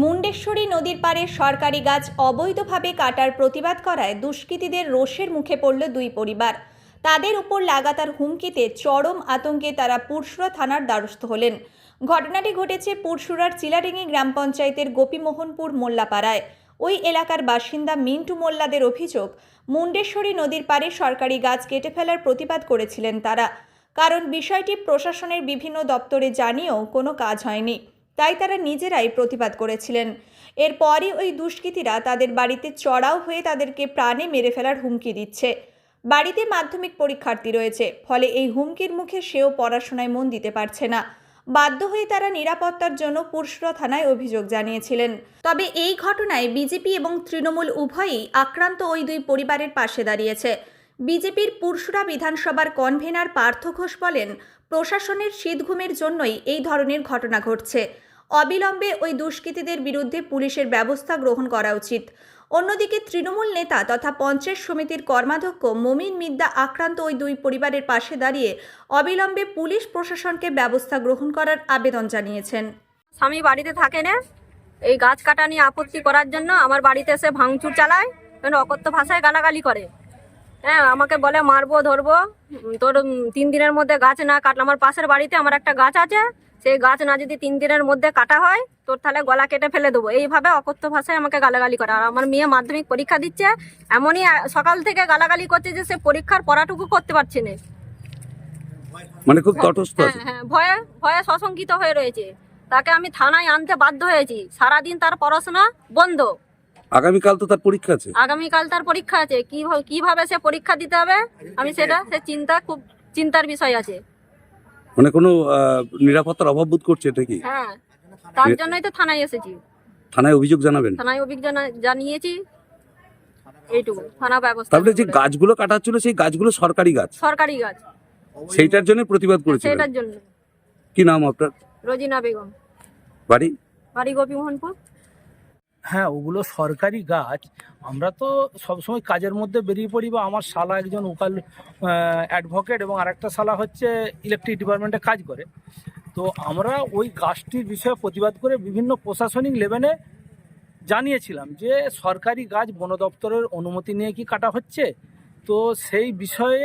মুন্ডেশ্বরী নদীর পাড়ে সরকারি গাছ অবৈধভাবে কাটার প্রতিবাদ করায় দুষ্কৃতীদের রোষের মুখে পড়ল দুই পরিবার। তাদের উপর লাগাতার হুমকিতে চরম আতঙ্কে তারা পুরসুরা থানার দ্বারস্থ হলেন। ঘটনাটি ঘটেছে পুরসুরার চিলাডিঙ্গি গ্রাম পঞ্চায়েতের গোপীমোহনপুর মোল্লাপাড়ায়। ওই এলাকার বাসিন্দা মিন্টু মোল্লাদের অভিযোগ, মুন্ডেশ্বরী নদীর পাড়ে সরকারি গাছ কেটে ফেলার প্রতিবাদ করেছিলেন তারা। কারণ বিষয়টি প্রশাসনের বিভিন্ন দপ্তরে জানিয়েও কোনো কাজ হয়নি। তাই তারা নিজেরাই প্রতিবাদ করেছিলেন। এরপরই ওই দুষ্কৃতীরা তাদের বাড়িতে চড়াও হয়ে তাদেরকে প্রাণে মেরে ফেলার হুমকি দিচ্ছে। বাড়িতে মাধ্যমিক পরীক্ষার্থী রয়েছে, ফলে এই হুমকির মুখে সেও পড়াশোনায় মন দিতে পারছে না। বাধ্য হয়ে তারা নিরাপত্তার জন্য পুরসুরা থানায় অভিযোগ জানিয়েছিলেন। তবে এই ঘটনায় বিজেপি এবং তৃণমূল উভয়ই আক্রান্ত ওই দুই পরিবারের পাশে দাঁড়িয়েছে। বিজেপির পুরসুরা বিধানসভার কনভেনার পার্থ ঘোষ বলেন, প্রশাসনের শীতঘুমের জন্যই এই ধরনের ঘটনা ঘটছে। অবিলম্বে ওই দুষ্কৃতীদের বিরুদ্ধে পুলিশের ব্যবস্থা গ্রহণ করা উচিত। অন্যদিকে তৃণমূল নেতা তথা পঞ্চায়েত সমিতির কর্মাধ্যক্ষ মমিন মিদ্দা আক্রান্ত ওই দুই পরিবারের পাশে দাঁড়িয়ে অবিলম্বে পুলিশ প্রশাসনকে ব্যবস্থা গ্রহণ করার আবেদন জানিয়েছেন। স্বামী বাড়িতে থাকে না। এই গাছ কাটা নিয়ে আপত্তি করার জন্য আমার বাড়িতে এসে ভাঙচুর চালায় অকথ্য ভাষায় গালাগালি করে। হ্যাঁ আমাকে বলে মারবো, ধরবো তোর তিন দিনের মধ্যে গাছ না কাটলে আমার পাশের বাড়িতে আমার একটা গাছ আছে সেই গাছ না যদি তিন দিনের মধ্যে কাটা হয় তোর তাহলে গলা কেটে ফেলে দেবো। এইভাবে অকথ্য ভাষায় আমাকে গালাগালি করে। আর আমার মেয়ে মাধ্যমিক পরীক্ষা দিচ্ছে এমনই সকাল থেকে গালাগালি করছে যে সে পরীক্ষার পড়াটুকু করতে পারছে না। মানে খুব তটস্থ হ্যাঁ হ্যাঁ ভয়ে ভয়ে সশঙ্কিত হয়ে রয়েছে। তাকে আমি থানায় আনতে বাধ্য হয়েছি। সারাদিন তার পড়াশোনা বন্ধ। আগামীকাল তো তার পরীক্ষা আছে। আগামীকাল তার পরীক্ষা আছে। কি কীভাবে সে পরীক্ষা দিতে হবে? আমি সেটা সে চিন্তা খুব চিন্তার বিষয় আছে। মানে কোনো নিরাপত্তার অভাব বোধ করছে এটা কি? হ্যাঁ তার জন্যই তো থানায় এসেছি। থানায় অভিযোগ জানাবেন? থানায় অভিযোগ জানা- জানিয়েছি। এইটুকু থানা ব্যবস্থা তারপরে যে গাছগুলো কাটা হচ্ছিল সেই গাছগুলো সরকারি গাছ? সরকারি গাছ। সেইটার জন্য প্রতিবাদ করেছিলেন সেটার জন্য। কি নাম আপনার? রোজিনা বেগম। বাড়ি? বাড়ি গোপীমোহনপুর। হ্যাঁ ওগুলো সরকারি গাছ। আমরা তো সবসময় কাজের মধ্যে বেরিয়ে পড়ি বা আমার শালা একজন উকাল অ্যাডভোকেট এবং আরেকটা শালা হচ্ছে ইলেকট্রিক ডিপার্টমেন্টে কাজ করে। তো আমরা ওই গাছটির বিষয়ে প্রতিবাদ করে বিভিন্ন প্রশাসনিক লেভেলে জানিয়েছিলাম যে, সরকারি গাছ বন দপ্তরের অনুমতি নিয়ে কি কাটা হচ্ছে? তো সেই বিষয়ে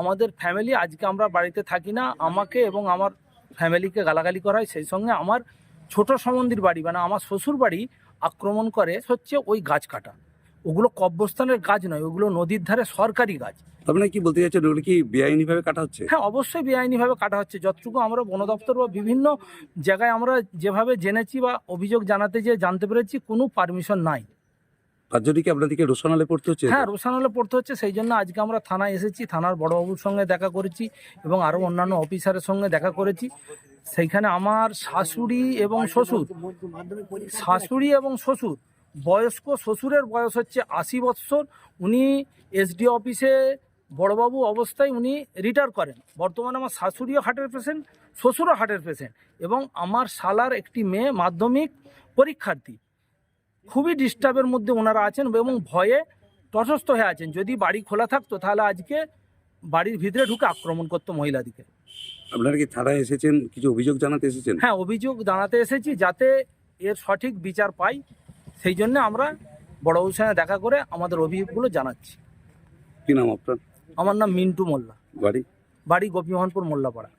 আমাদের ফ্যামিলি আজকে আমরা বাড়িতে থাকি না, আমাকে এবং আমার ফ্যামিলিকে গালাগালি করা হয়। সেই সঙ্গে আমার ছোট সম্বন্ধীর বাড়ি মানে আমার শ্বশুর বাড়ি আক্রমণ করে হচ্ছে ওই গাছ কাটা। ওগুলো কব্যস্থানের গাছ নয় ওগুলো নদীর ধারে সরকারি গাছ। মানে কি বলতে চাইছেন ওগুলো কি বেআইনি ভাবে কাটা হচ্ছে? হ্যাঁ অবশ্যই বেআইনিভাবে কাটা হচ্ছে। যতটুকু আমরা বন দপ্তর বা বিভিন্ন জায়গায় আমরা যেভাবে জেনেছি বা অভিযোগ জানাতে যে জানতে পেরেছি কোনো পারমিশন নাই। তার জন্য কি আপনাদেরকে রোশনালে পড়তে হচ্ছে? হ্যাঁ রোশানলে পড়তে হচ্ছে সেই জন্য আজকে আমরা থানায় এসেছি থানার বড়বাবুর সঙ্গে দেখা করেছি এবং আরও অন্যান্য অফিসারের সঙ্গে দেখা করেছি। সেইখানে আমার শাশুড়ি এবং শ্বশুর শাশুড়ি এবং শ্বশুর বয়স্ক শ্বশুরের বয়স হচ্ছে আশি বৎসর উনি এসডি অফিসে বড়বাবু অবস্থায় উনি রিটায়ার করেন। বর্তমানে আমার শাশুড়িও হার্টের পেশেন্ট শ্বশুরও হার্টের পেশেন্ট এবং আমার শালার একটি মেয়ে মাধ্যমিক পরীক্ষার্থী। খুবই ডিস্টার্বের মধ্যে ওনারা আছেন এবং ভয়ে তটস্থ হয়ে আছেন। যদি বাড়ি খোলা থাকতো তাহলে আজকে বাড়ির ভিতরে ঢুকে আক্রমণ করতো মহিলাদিকে। আপনারা কি থানায় এসেছেন? কিছু অভিযোগ জানাতে এসেছেন? হ্যাঁ অভিযোগ জানাতে এসেছি যাতে এর সঠিক বিচার পাই। সেই জন্য আমরা বড়বাবুর সঙ্গে দেখা করে আমাদের অভিযোগগুলো জানাচ্ছি। কি নাম আপনার? আমার নাম মিন্টু মোল্লা। বাড়ি? বাড়ি গোপীমোহনপুর মোল্লাপাড়া।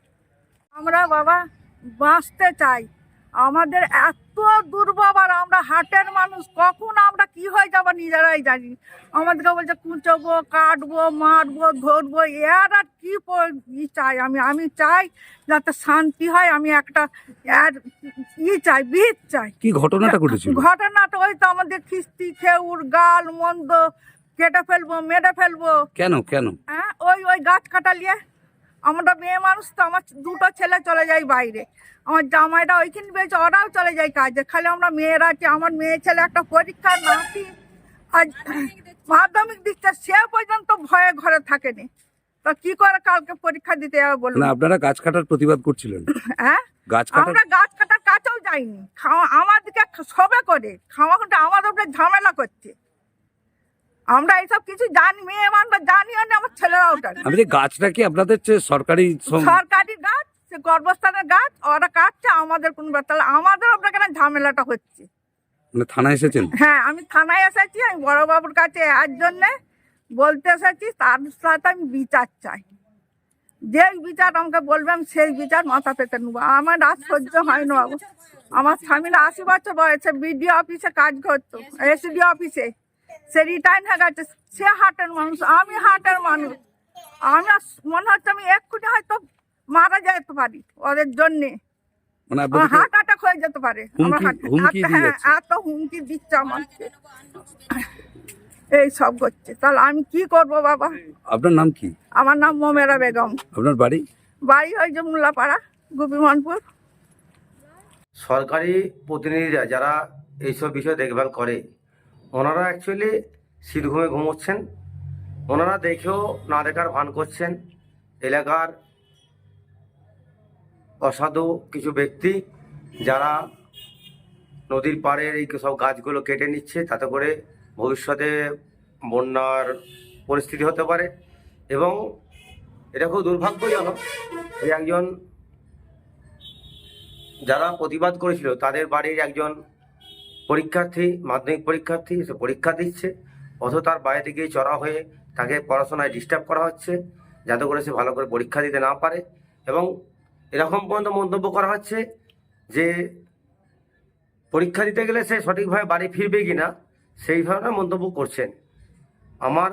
আমরা বাবা বাঁচতে চাই। আমাদের এত দুর্ব্যবহার আমরা হাটের মানুষ কখন আমরা কি হয়ে যাব নিজেরাই জানি। আমাদেরকে বলছে কুচবো কাটবো মারবো ধরবো এর আর কি ই চাই আমি আমি চাই যাতে শান্তি হয় আমি একটা এর ই চাই ভিত চাই। কি ঘটনাটা ঘটেছিল? ঘটনাটা ওই তো আমাদের খিস্তি খেউর গাল মন্দ কেটে ফেলব মেরে ফেলব। কেন কেন? হ্যাঁ ওই ওই গাছ কাটালিয়ে আমরা মেয়ে মানুষ তো আমার দুটো ছেলে চলে যায় বাইরে। আমার জামাইটা ওইখানে পেয়েছে ওরাও চলে যায় কাজে। খালি আমরা মেয়েরা আছি আমার মেয়ে ছেলে একটা পরীক্ষা নাতি আজ মাধ্যমিক দিচ্ছে সে পর্যন্ত ভয়ে ঘরে থাকেনি। তো কি করে কালকে পরীক্ষা দিতে যাবে বলুন? না আপনারা গাছ কাটার প্রতিবাদ করছিলেন। হ্যাঁ? গাছ আমরা গাছ কাটার কাছেও যাইনি। খাওয়া আমাদেরকে সবে করে খাওয়া কিন্তু আমাদের উপরে ঝামেলা করছে। আমরা এইসব কিছু জানি মেয়ে মানুষ জানিও না আমার ছেলেরাও জানে। আমি যে গাছটা কি আপনাদের সরকারি সরকারি গাছ সে গর্ভস্থানের গাছ ওরা কাটছে আমাদের কোনো ব্যাপার তাহলে আমাদের ওপরে কেন ঝামেলাটা হচ্ছে? মানে থানায় এসেছেন? হ্যাঁ আমি থানায় এসেছি আমি বড়বাবুর কাছে এর জন্যে বলতে এসেছি তার সাথে আমি বিচার চাই। যেই বিচার আমাকে বলবেন সেই বিচার মাথা পেতে নেব। আমার রাত সহ্য হয় না বাবু। আমার স্বামীর আশি বছর বয়সে বিডিও অফিসে কাজ করতো এসডি অফিসে। সে রিটায়ার হয়ে গেছে সে হাটের মানুষ আমি হাটের মানুষ। আমার মনে হচ্ছে আমি এক্ষুনি হয়তো মারা যেতে পারি ওদের জন্যে। মানে আমার হার্ট অ্যাটাক হয়ে যেতে পারে। আমার হ্যাঁ এত হুমকি দিচ্ছে আমাকে এই সব করছে তাহলে আমি কি করব বাবা? আপনার নাম কি? আমার নাম মোমেরা বেগম। আপনার বাড়ি? বাড়ি হয়েছে মোল্লাপাড়া গোপীমনপুর। সরকারি প্রতিনিধিরা যারা এইসব বিষয় দেখভাল করে ওনারা অ্যাকচুয়ালি শীতঘুমে ঘুমোচ্ছেন। ওনারা দেখেও না দেখার ভান করছেন। এলাকার অসাধু কিছু ব্যক্তি যারা নদীর পাড়ের এই সব গাছগুলো কেটে নিচ্ছে, তাতে করে ভবিষ্যতে বন্যার পরিস্থিতি হতে পারে। এবং এটা খুব দুর্ভাগ্যজনক যে একজন যারা প্রতিবাদ করেছিল, তাদের বাড়ির একজন পরীক্ষার্থী, মাধ্যমিক পরীক্ষার্থী সে পরীক্ষা দিচ্ছে। অথচ তার বাইরে গিয়ে চড়া হয়ে তাকে পড়াশোনায় ডিস্টার্ব করা হচ্ছে, যাতে করে সে ভালো করে পরীক্ষা দিতে না পারে। এবং এরকম পর্যন্ত মন্তব্য করা হচ্ছে যে, পরীক্ষা দিতে গেলে সে সঠিকভাবে বাড়ি ফিরবে কি না সেই ধরনের মন্তব্য করছেন। আমার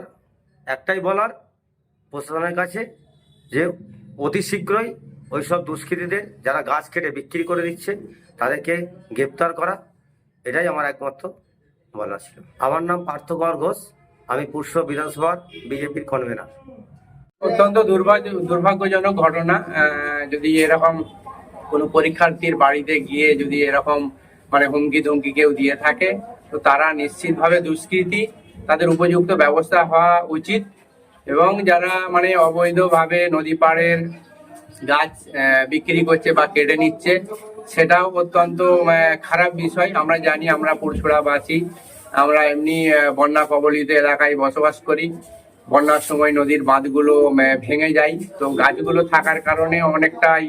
একটাই বলার প্রশাসনের কাছে যে, অতি শীঘ্রই ওইসব দুষ্কৃতীদের যারা গাছ কেটে বিক্রি করে দিচ্ছে, তাদেরকে গ্রেপ্তার করা এটাই আমার একমাত্র বলার ছিল। আমার নাম পার্থ কুমার ঘোষ, আমি পুষ্য বিধানসভার বিজেপির কনভেনার। অত্যন্ত দুর্ভাগ্য দুর্ভাগ্যজনক ঘটনা যদি এরকম কোনো পরীক্ষার্থীর বাড়িতে গিয়ে যদি এরকম মানে হুমকি ধমকি কেউ দিয়ে থাকে, তো তারা নিশ্চিতভাবে দুষ্কৃতী। তাদের উপযুক্ত ব্যবস্থা হওয়া উচিত এবং যারা মানে অবৈধভাবে নদী পাড়ের গাছ বিক্রি করছে বা কেটে নিচ্ছে, সেটাও অত্যন্ত খারাপ বিষয়। আমরা জানি আমরা পুরসুরাবাসী আমরা এমনি বন্যা কবলিত এলাকায় বসবাস করি। বন্যার সময় নদীর বাঁধগুলো ভেঙে যায়। তো গাছগুলো থাকার কারণে অনেকটাই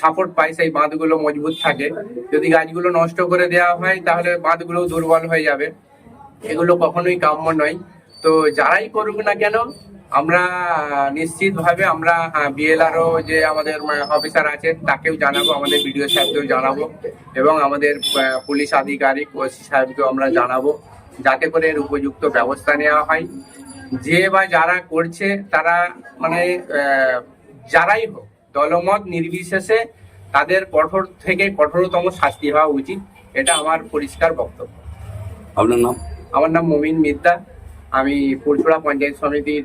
সাপোর্ট পায় সেই বাঁধগুলো মজবুত থাকে। যদি গাছগুলো নষ্ট করে দেওয়া হয়, তাহলে বাঁধগুলো দুর্বল হয়ে যাবে। এগুলো কখনোই কাম্য নয়। তো যারাই করুক না কেন আমরা নিশ্চিতভাবে আমরা বিএলআরও যে আমাদের অফিসার আছে তাকেও জানাব আমাদের বিডিও সাহেবকেও জানাব এবং আমাদের পুলিশ আধিকারিক ওসি সাহেবকেও আমরা জানাব যাতে করে এর উপযুক্ত ব্যবস্থা নেওয়া হয়। যে বা যারা করছে তারা মানে যারাই হোক দলমত নির্বিশেষে তাদের কঠোর থেকে কঠোরতম শাস্তি হওয়া উচিত এটা আমার পরিষ্কার বক্তব্য। আপনার নাম? আমার নাম মমিন মিদ্দা আমি পুরসুরা পঞ্চায়েত সমিতির